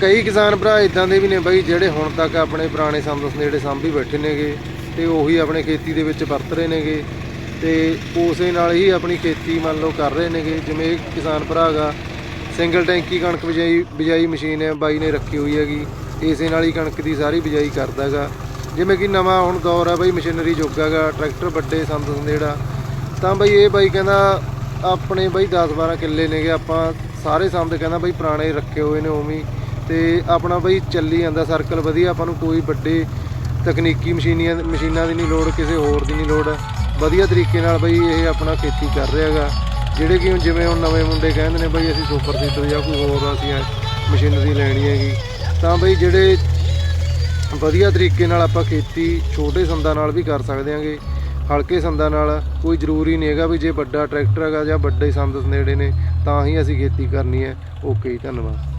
ਕਈ ਕਿਸਾਨ ਭਰਾ ਇਦਾਂ ਦੇ ਵੀ ਨੇ ਬਾਈ ਜਿਹੜੇ ਹੁਣ ਤੱਕ ਆਪਣੇ ਪੁਰਾਣੇ ਸੰਦ ਨੇੜੇ ਸਾਂਭੀ ਬੈਠੇ ਨੇਗੇ ਤੇ ਉਹੀ ਆਪਣੇ ਖੇਤੀ ਦੇ ਵਿੱਚ ਵਰਤ ਰਹੇ ਨੇਗੇ ਤੇ ਉਸੇ ਨਾਲ ਹੀ ਆਪਣੀ ਖੇਤੀ ਮੰਨ ਲਓ ਕਰ ਰਹੇ ਨੇਗੇ। ਜਿਵੇਂ ਇਹ ਕਿਸਾਨ ਭਰਾ ਸਿੰਗਲ ਟੈਂਕੀ ਕਣਕ ਬਿਜਾਈ ਬਿਜਾਈ ਮਸ਼ੀਨ ਹੈ, ਬਾਈ ਨੇ ਰੱਖੀ ਹੋਈ ਹੈਗੀ, ਇਸੇ ਨਾਲ ਹੀ ਕਣਕ ਦੀ ਸਾਰੀ ਬਿਜਾਈ ਕਰਦਾ ਹੈਗਾ। ਜਿਵੇਂ ਕਿ ਨਵਾਂ ਹੁਣ ਦੌਰ ਆ ਬਾਈ ਮਸ਼ੀਨਰੀ ਯੁੱਗ ਹੈਗਾ, ਟਰੈਕਟਰ ਵੱਡੇ ਸੰਦ ਸੰਦੇੜਾ ਤਾਂ ਬਾਈ ਇਹ ਬਾਈ ਕਹਿੰਦਾ ਆਪਣੇ ਬਾਈ 10 12 ਕਿੱਲੇ ਨੇਗੇ, ਆਪਾਂ ਸਾਰੇ ਸੰਦ ਕਹਿੰਦਾ ਬਾਈ ਪੁਰਾਣੇ ਰੱਖੇ ਹੋਏ ਨੇ ਉਵੇਂ ਤੇ ਆਪਣਾ ਬਈ ਚੱਲੀ ਜਾਂਦਾ ਸਰਕਲ ਵਧੀਆ, ਆਪਾਂ ਨੂੰ ਕੋਈ ਵੱਡੇ ਤਕਨੀਕੀ ਮਸ਼ੀਨੀਆਂ, ਮਸ਼ੀਨਾਂ ਦੀ ਨਹੀਂ ਲੋੜ, ਕਿਸੇ ਹੋਰ ਦੀ ਨਹੀਂ ਲੋੜ। ਵਧੀਆ ਤਰੀਕੇ ਨਾਲ ਬਈ ਇਹ ਆਪਣਾ ਖੇਤੀ ਕਰ ਰਿਹਾ ਹੈਗਾ। ਜਿਹੜੇ ਕਿ ਜਿਵੇਂ ਹੁਣ ਨਵੇਂ ਮੁੰਡੇ ਕਹਿੰਦੇ ਨੇ ਬਈ ਅਸੀਂ ਸੁਪਰ ਸੀਡਰ ਜਾਂ ਕੋਈ ਹੋਰ ਅਸੀਂ ਮਸ਼ੀਨਰੀ ਲੈਣੀ ਹੈਗੀ, ਤਾਂ ਬਈ ਜਿਹੜੇ ਵਧੀਆ ਤਰੀਕੇ ਨਾਲ ਆਪਾਂ ਖੇਤੀ ਛੋਟੇ ਸੰਦਾਂ ਨਾਲ ਵੀ ਕਰ ਸਕਦੇ ਹਾਂਗੇ, ਹਲਕੇ ਸੰਦਾਂ ਨਾਲ ਕੋਈ ਜ਼ਰੂਰੀ ਨਹੀਂ ਹੈਗਾ ਵੀ ਜੇ ਵੱਡਾ ਟਰੈਕਟਰ ਹੈਗਾ ਜਾਂ ਵੱਡੇ ਸੰਦ ਨੇੜੇ ਨੇ, ਤਾਂ ਹੀ ਅਸੀਂ ਖੇਤੀ ਕਰਨੀ ਹੈ। ਓਕੇ ਜੀ, ਧੰਨਵਾਦ।